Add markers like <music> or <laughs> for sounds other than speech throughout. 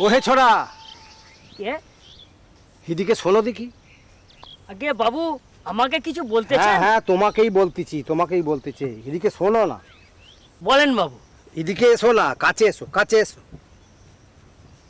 ওহে ছোড়া। কে? এদিকে শোনো দেখি। আগে বাবু আমাকে কিছু বলতে হ্যাঁ হ্যাঁ তোমাকেই বলতেছি তোমাকেই বলতেছি এদিকে শোনো না। বলেন বাবু। এদিকে এসো না কাছে এসো কাছে এসো।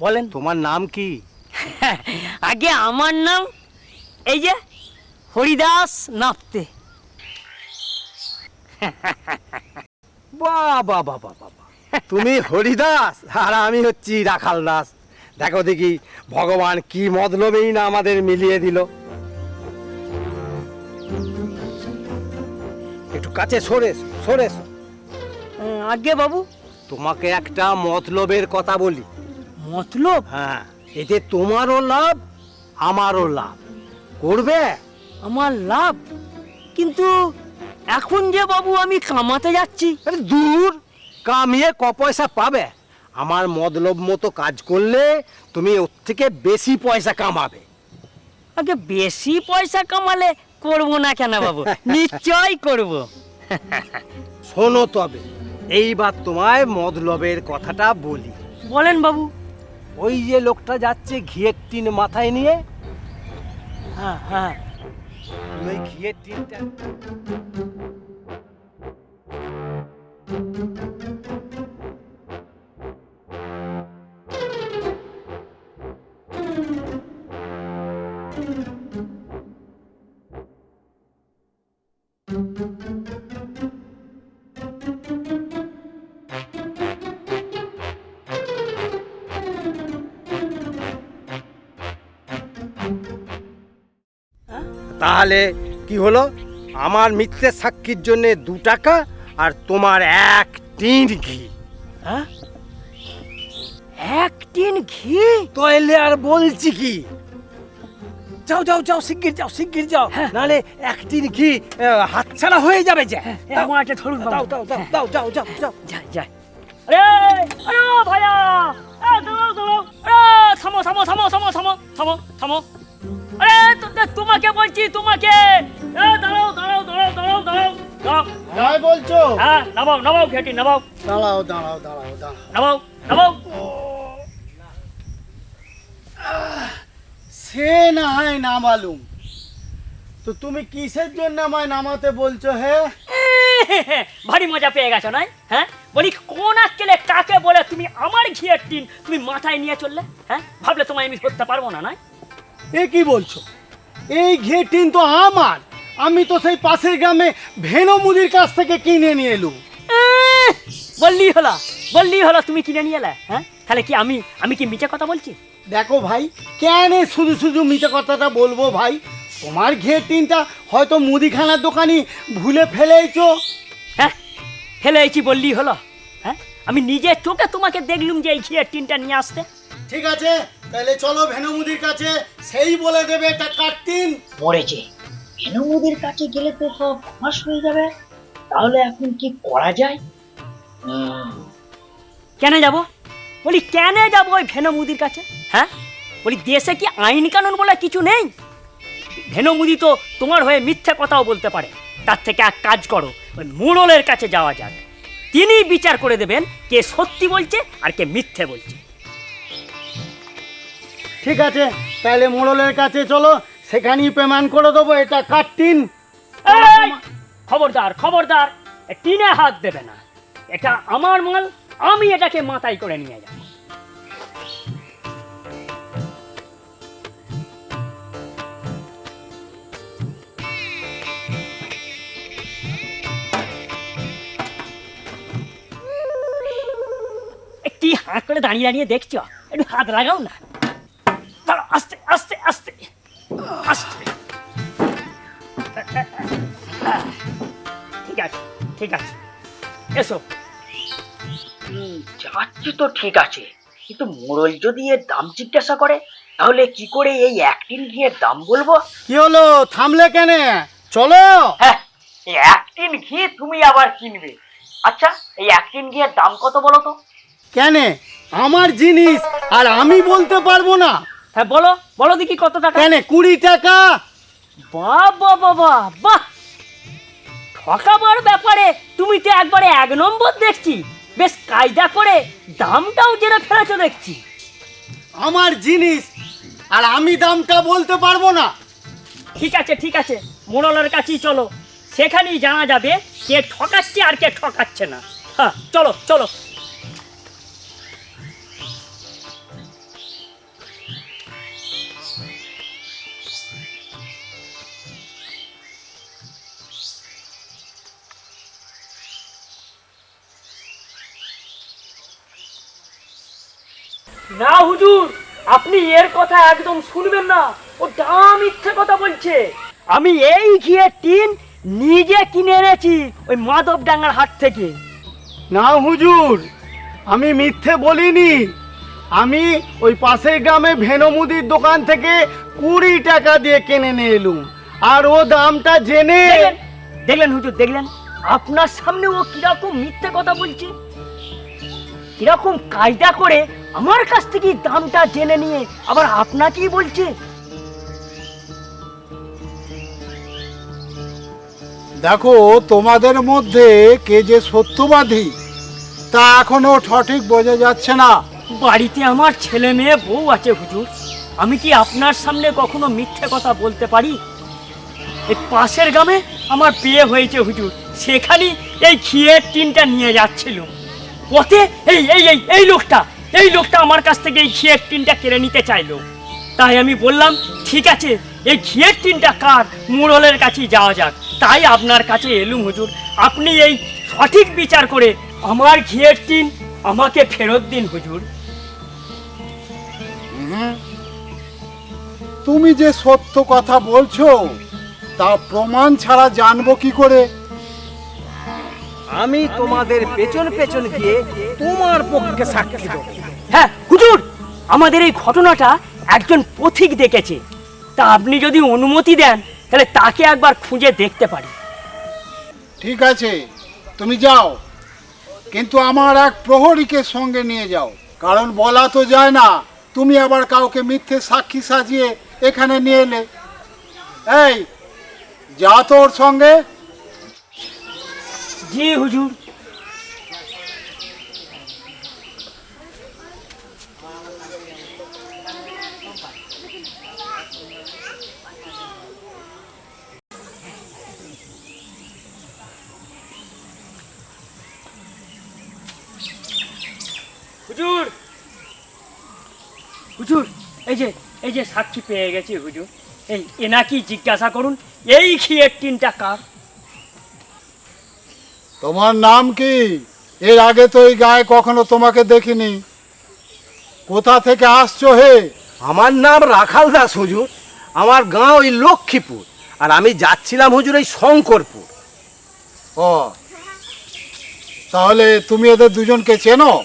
বলেন। তোমার নাম কি? <laughs> আগে আমার নাম এই যে হরিদাস নাপতে। <laughs> বাহ বাহ বাহ বাহ। তুমি হরিদাস আর আমি হচ্ছি রাখাল দাস। দেখো দেখি ভগবান কি মতলবেই না আমাদের মিলিয়ে দিল। একটু কাছে সরে সরে। আগে বাবু। তোমাকে একটা মতলবের কথা বলি। মতলব? হ্যাঁ এতে তোমারও লাভ আমারও লাভ। করবে? আমার লাভ? কিন্তু এখন যে বাবু আমি কামাতে যাচ্ছি। আরে দূর! কামিয়ে ক পয়সা পাবে? আমার মতলব মতো কাজ করলে তুমি ওর থেকে বেশি পয়সা কামাবে। আগে বেশি পয়সা কামালে করব না কেন বাবু? <laughs> নিশ্চয় করব। <laughs> শোনো তবে এইবার তোমায় মতলবের কথাটা বলি। বলেন বাবু। ওই যে লোকটা যাচ্ছে ঘিয়ের টিন মাথায় নিয়ে। হ্যাঁ হ্যাঁ। ওই ঘিয়ের টিনটা তাহলে কি হলো? আমার মিথ্যে সাক্ষীর জন্য দু টাকা আর তোমার এক টিন ঘি। হ্যাঁ? এক টিন ঘি? তাহলে আর বলছি কি? যাও যাও যাও শিগগির যাও শিগগির যাও। হ্যাঁ। নালে এক টিন ঘি হাতছাড়া হয়ে যাবে যে। আমার একটা ধরুন দাও দাও দাও দাও যাও যাও যাও যাই যাই। আরে আরে ভাইয়া! দাঁড়াও দাঁড়াও। আরে থামো থামো থামো থামো থামো থামো থামো। আরে তোমাকে বলছি তোমাকে। দাঁড়াও দাঁড়াও দাঁড়াও দাঁড়াও দাঁড়াও। যাই বলছো। হ্যাঁ নামাও নামাও ঘেটি নামাও। দাঁড়াও দাঁড়াও দাঁড়াও দাঁড়াও। নামাও নামাও। সে না হয় না মালুম। তো তুমি কিসের জন্য আমায় নামাতে বলছো হে? ভারী মজা পেয়ে গেছো নয় হ্যাঁ? বলি কোন আক্কেলে কাকে বলে তুমি আমার ঘিয়ের টিন তুমি মাথায় নিয়ে চললে? হ্যাঁ? ভাবলে তোমায় আমি ধরতে পারব না নয় এ কি বলছো? এই ঘিয়ের টিন তো আমার। আমি তো সেই পাশের গ্রামে ভেনো মুদির কাছ থেকে কিনে নিয়ে এলুম এহ, বললি হলো বললি হলো তুমি কিনে নিয়ে এলে হ্যাঁ? তাহলে কি আমি আমি কি মিছে কথা বলছি? দেখো ভাই কেন শুধু শুধু মিথ্যে কথাটা বলব ভাই? তোমার ঘের ঘেটিনটা হয়তো মুদিখানার দোকানি ভুলে ফেলেইছো। হ্যাঁ ফেলে এসেছি বললি হলো হ্যাঁ? আমি নিজের চোখে তোমাকে দেখলুম যে এই ঘিয়ের টিনটা নিয়ে আসতে। ঠিক আছে তাহলে চলো ভেনো মুদির কাছে সেই বলে দেবে এটা কাটতিন মরেছে ভেনুমুদির কাছে গেলে তো সব ফাঁস হয়ে যাবে? তাহলে এখন কি করা যায়? কেন যাব? বলি কেন যাব ওই ভেনমুদির কাছে? হ্যাঁ? বলি দেশে কি আইন কানুন বলে কিছু নেই? ভেনমুদি তো তোমার হয়ে মিথ্যে কথাও বলতে পারে। তার থেকে এক কাজ করো ওই মোড়লের কাছে যাওয়া যাক। তিনি বিচার করে দেবেন কে সত্যি বলছে আর কে মিথ্যে বলছে। ঠিক আছে তাহলে মোড়লের কাছে চলো। সেখানেই পেমেন্ট করে দেবো এটা কাটতিন এই! খবরদার খবরদার টিনে হাত দেবে না। এটা আমার মাল আমি এটাকে মাথায় করে নিয়ে যাব। এ, কি হাত করে দাঁড়িয়ে দাঁড়িয়ে দেখছ? একটু হাত লাগাও না। দাঁড়াও আস্তে আস্তে আস্তে। আস্তে ঠিক আছে ঠিক আছে। এসো। যাচ্ছি তো ঠিক আছে। কিন্তু মোড়ল যদি এর দাম জিজ্ঞাসা করে তাহলে কি করে এই একটিন ঘিয়ের দাম বলব? কি হলো? থামলে কেন? চলো! হ্যাঁ এই একটিন ঘি তুমি আবার কিনবে। আচ্ছা এই একটিন ঘিয়ের দাম কত বলো তো? কেন? আমার জিনিস আর আমি বলতে পারব না। হ্যাঁ বলো বলো দেখি কত টাকা। কেন কুড়ি টাকা? বাহ বাহ বাহ ঠকাবার ব্যাপারে তুমি তো একবারে এক নম্বর দেখছি। বেশ কায়দা করে দামটাও জেনে ফেলেছো দেখছি। আমার জিনিস আর আমি দামটা বলতে পারব না। ঠিক আছে ঠিক আছে মোড়লের কাছেই চলো। সেখানেই জানা যাবে কে ঠকাচ্ছে আর কে ঠকাচ্ছে না। হ্যাঁ চলো চলো। না হুজুর আপনি এর কথা একদম শুনবেন না। ও দাম ইচ্ছে কথা বলছে। আমি এই ঘিয়ের টিন নিজে কিনে এনেছি ওই মাধব ডাঙ্গার হাট থেকে। না হুজুর আমি মিথ্যে বলিনি। আমি ওই পাশের গ্রামে ভেনমুদির দোকান থেকে কুড়ি টাকা দিয়ে কিনে নিয়ে এলুম। আর ও দামটা জেনে দেখলেন হুজুর দেখলেন? আপনার সামনে ও কীরকম মিথ্যে কথা বলছে? কীরকম কায়দা করে আমার কাছ থেকে দামটা জেনে নিয়ে আবার আপনাকেই বলছে। দেখো তোমাদের মধ্যে কে যে সত্যবাদী তা এখনও সঠিক বোঝা যাচ্ছে না। বাড়িতে আমার ছেলে মেয়ে বউ আছে হুজুর। আমি কি আপনার সামনে কখনো মিথ্যে কথা বলতে পারি? এই পাশের গ্রামে আমার বিয়ে হয়েছে হুজুর। সেখানেই এই ঘিয়ের টিনটা নিয়ে যাচ্ছিল। পথে? এই এই এই এই লোকটা এই লোকটা আমার কাছ থেকে এই ঘিয়ের টিনটা কেড়ে নিতে চাইলো। তাই আমি বললাম, ঠিক আছে, এই ঘিয়ের টিনটা কার? মুরলের কাছেই যাওয়া যাক। তাই আপনার কাছে এলুম হুজুর, আপনি এই সঠিক বিচার করে আমার ঘিয়ের টিন আমাকে ফেরত দিন হুজুর। তুমি যে সত্য কথা বলছো, তা প্রমাণ ছাড়া জানব কি করে? আমি তোমাদের পেছন পেছন গিয়ে তোমার পক্ষে সাক্ষী দেবো। হ্যাঁ হুজুর আমাদের এই ঘটনাটা একজন পথিক দেখেছে। তা আপনি যদি অনুমতি দেন তাহলে তাকে একবার খুঁজে দেখতে পারি। ঠিক আছে তুমি যাও। কিন্তু আমার এক প্রহরীকে সঙ্গে নিয়ে যাও। কারণ বলা তো যায় না তুমি আবার কাউকে মিথ্যে সাক্ষী সাজিয়ে এখানে নিয়ে এলে। এই যা তোর সঙ্গে জি, হুজুর। হুজুর। হুজুর, এই যে এই যে সাক্ষী পেয়ে গেছি হুজুর। এই, এনাকি জিজ্ঞাসা করুন, এই খিয়ের টিনটা কার? তোমার নাম কি? এর আগে তো এই গায়ে কখনো তোমাকে দেখিনি। কোথা থেকে আসছো হে? আমার নাম রাখাল দাস হুজুর। আমার গাঁ ওই লক্ষ্মীপুর। আর আমি যাচ্ছিলাম হুজুর এই শঙ্করপুর। ও। তাহলে তুমি এদের দুজনকে চেনো?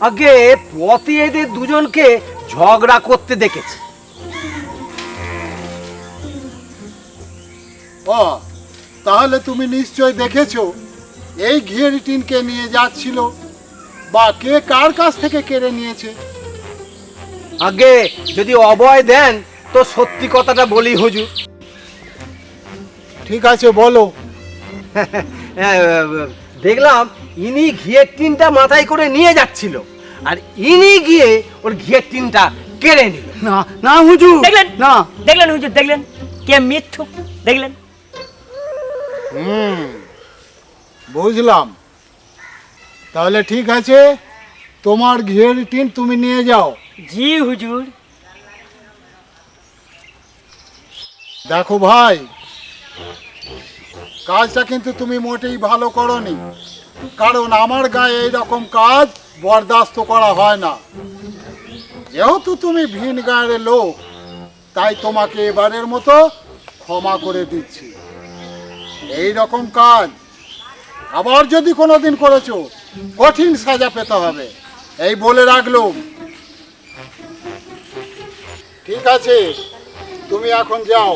আগে পথে এদের দুজনকে ঝগড়া করতে দেখেছি। ও তাহলে তুমি নিশ্চয় দেখেছ এই ঘিয়েরি টিনকে নিয়ে যাচ্ছিল বা কে কার কাছ থেকে কেড়ে নিয়েছে? আগে যদি অভয় দেন তো সত্যি কথাটা বলি হুজুর। ঠিক আছে বলো। হ্যাঁ, <laughs> দেখলাম ইনি ঘিয়ের টিনটা মাথায় করে নিয়ে যাচ্ছিল আর ইনি গিয়ে ওর ঘিয়ের টিনটা কেড়ে নিল। না না হুজুর দেখলেন? না। দেখলেন হুজুর দেখলেন? কে মিথ্যুক? দেখলেন? হুম বুঝলাম। তাহলে ঠিক আছে তোমার ঘিয়েরি টিন তুমি নিয়ে যাও। জি হুজুর। দেখো ভাই কাজটা কিন্তু তুমি মোটেই ভালো করনি কারণ আমার গায়ে এই রকম কাজ বরদাস্ত করা হয় না। যেহেতু তুমি ভিন গায়ের লোক তাই তোমাকে এবারের মতো ক্ষমা করে দিচ্ছি। এই রকম কাজ। আবার যদি কোনো দিন করেছ, কঠিন সাজা পেতে হবে। এই বলে রাখলুম। ঠিক আছে, তুমি এখন যাও।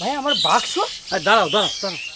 ভাই আমার বাক্স? দাঁড়াও দাঁড়াও দাঁড়াও।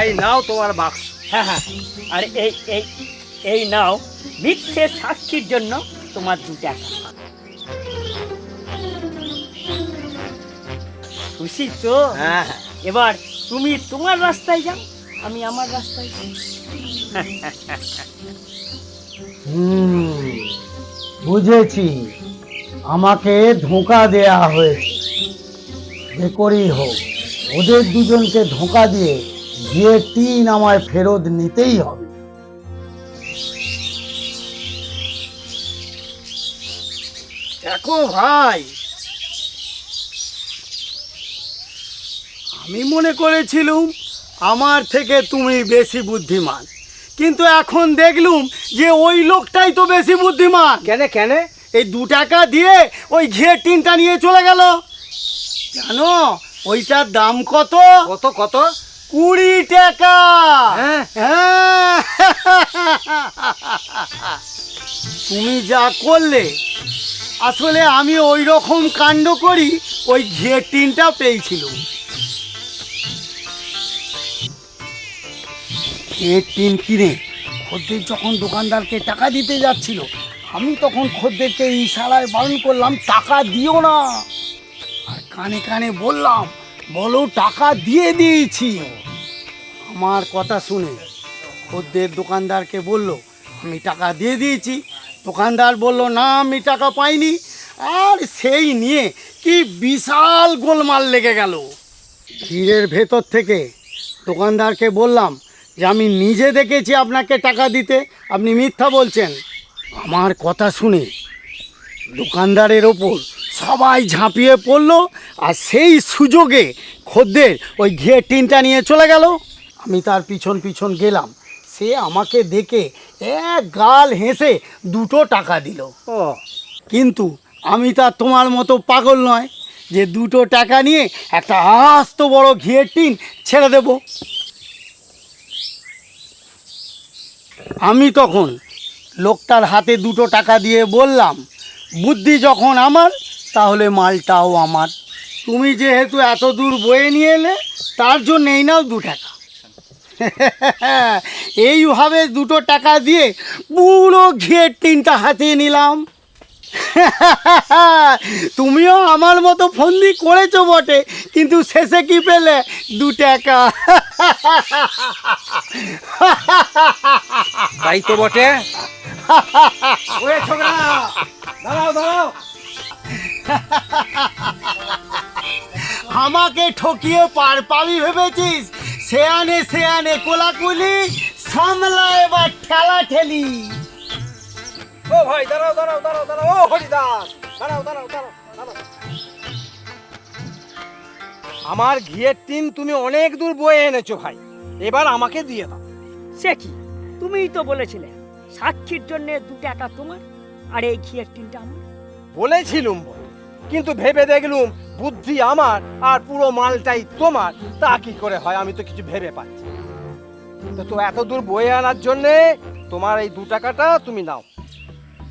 এই নাও তোমার বাক্স। হ্যাঁ হ্যাঁ। আর এই এই এই নাও। মিথ্যে সাক্ষীর জন্য তোমার দু টাকা। খুশি তো? হ্যাঁ হ্যাঁ। এবার তুমি তোমার রাস্তায় যাও আমি আমার রাস্তায় যাই। হুম বুঝেছি। আমাকে ধোঁকা দেয়া হয়েছে। যে করেই হোক ওদের দুজনকে ধোঁকা দিয়ে যে টিন আমায় ফেরত নিতেই হবে। দেখো ভাই আমি মনে করেছিলুম আমার থেকে তুমি বেশি বুদ্ধিমান কিন্তু এখন দেখলুম যে ওই লোকটাই তো বেশি বুদ্ধিমান। কেন কেন? এই দু টাকা দিয়ে ওই ঘিয়ের টিনটা নিয়ে চলে গেল। জানো ওইটার দাম কত? কত কত? কুড়ি টাকা হ্যাঁ। হ্যাঁ। তুমি যা করলে আসলে আমি ওই রকম কাণ্ড করি ওই ঘিয়ের টিনটা পেয়েছিলাম ঘিয়ের টিন কিনে খদ্দের যখন দোকানদারকে টাকা দিতে যাচ্ছিল আমি তখন খদ্দেরকে ইশারায় বারণ করলাম টাকা দিও না আর কানে কানে বললাম বলো, টাকা দিয়ে দিয়েছি। আমার কথা শুনে খদ্দের দোকানদারকে বলল, আমি টাকা দিয়ে দিয়েছি। দোকানদার বলল, না, আমি টাকা পাইনি। আর সেই নিয়ে কি বিশাল গোলমাল লেগে গেল। ভিড়ের ভেতর থেকে দোকানদারকে বললাম যে, আমি নিজে দেখেছি আপনাকে টাকা দিতে। আপনি মিথ্যা বলছেন। আমার কথা শুনে দোকানদারের ওপর সবাই ঝাঁপিয়ে পড়ল আর সেই সুযোগে খদ্দের ওই ঘিয়ে টিনটা নিয়ে চলে গেল। আমি তার পিছন পিছন গেলাম। সে আমাকে দেখে এক গাল হেসে দুটো টাকা দিল। ও। কিন্তু আমি তার তোমার মতো পাগল নয় যে দুটো টাকা নিয়ে একটা আস্ত বড় ঘিয়ের টিন ছেড়ে দেব। আমি তখন লোকটার হাতে দুটো টাকা দিয়ে বললাম বুদ্ধি যখন আমার তাহলে মালটাও আমার। তুমি যেহেতু এত দূর বয়ে নিয়ে এলে তার জন্য এই নাও দু টাকা। <laughs> এইভাবে দুটো টাকা দিয়ে পুরো ঘিয়ের টিনটা হাতিয়ে নিলাম। <laughs> তুমিও আমার মতো ফন্দি করেছ বটে কিন্তু শেষে কি পেলে? দু টাকা। তাই তো বটে। <laughs> দাঁড়াও দাঁড়াও। আমাকে ঠকিয়ে পার পাবি ভেবেছিস। সেয়ানে সেয়ানে কোলাকুলি সামলা এবার ঠেলা ঠেলি। ও ভাই দাঁড়াও দাঁড়াও দাঁড়াও দাঁড়াও। ও হরিদাস দাঁড়াও দাঁড়াও দাঁড়াও দাঁড়াও। আমার ঘিয়ের টিন তুমি অনেক দূর বয়ে এনেছো ভাই। এবার আমাকে দিয়ে দাও। সে কি? তুমিই তো বলেছিলে সাক্ষীর জন্য দু টাকা তোমার আর এই ঘিয়ের টিনটা আমার। বলেছিলুম বল। কিন্তু ভেবে দেখলুম বুদ্ধি আমার আর পুরো মালটাই তোমার তা কি করে হয় আমি তো কিছু ভেবে পাচ্ছি না। তো তো এত দূর বয়ে আনার জন্যে তোমার এই দু টাকাটা তুমি নাও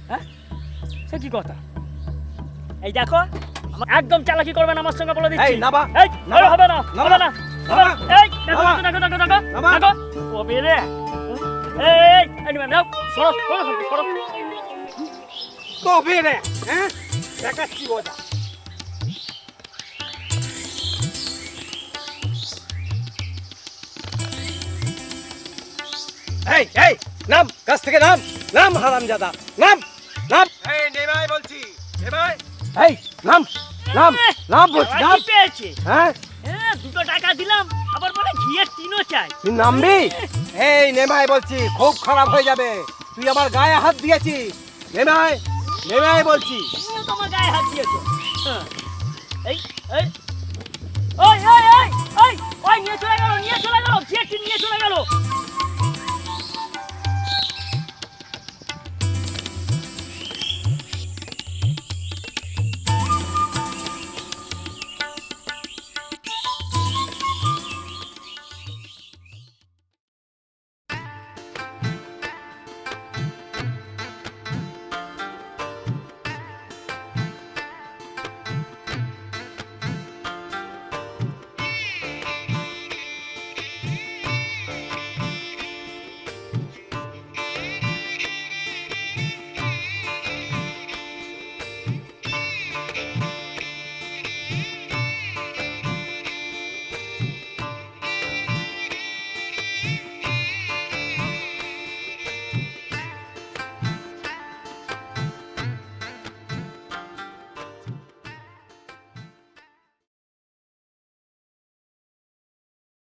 হ্যাঁ সে কি কথা এই দেখো একদম চালাকি করবেন আমার সঙ্গে বলে দিচ্ছি এই, নাবা, এই আরে হবে না হবে না হবে না। এই দেখো দেখো দেখো দেখো নাবা। দেখো কবে রে এই এই নাও সরো সরো সরো, সরো তবে রে হ্যাঁ দেখাচ্ছি ওটা এই এই নাম গাছ থেকে নাম নাম হারামজাদা নাম নাম। এই নেমাই বলছি নেমাই। এই নাম নাম নাম বলছি নাম। পেয়েছে হ্যাঁ? হ্যাঁ দুটো টাকা দিলাম আবার বলে ঘিয়ের টিনও চাই। তুই নামবি? এই নেমাই বলছি খুব খারাপ হয়ে যাবে। তুই আমার গায়ে হাত দিয়েছিস। নেমাই নেমাই বলছি। তুমিও তোমার গায়ে হাত দিয়েছ। হ্যাঁ। এই এই। ওই ওই ওই ওই নিয়ে চলে গেল, নিয়ে চলে গেল জিএসটি নিয়ে চলে গেল।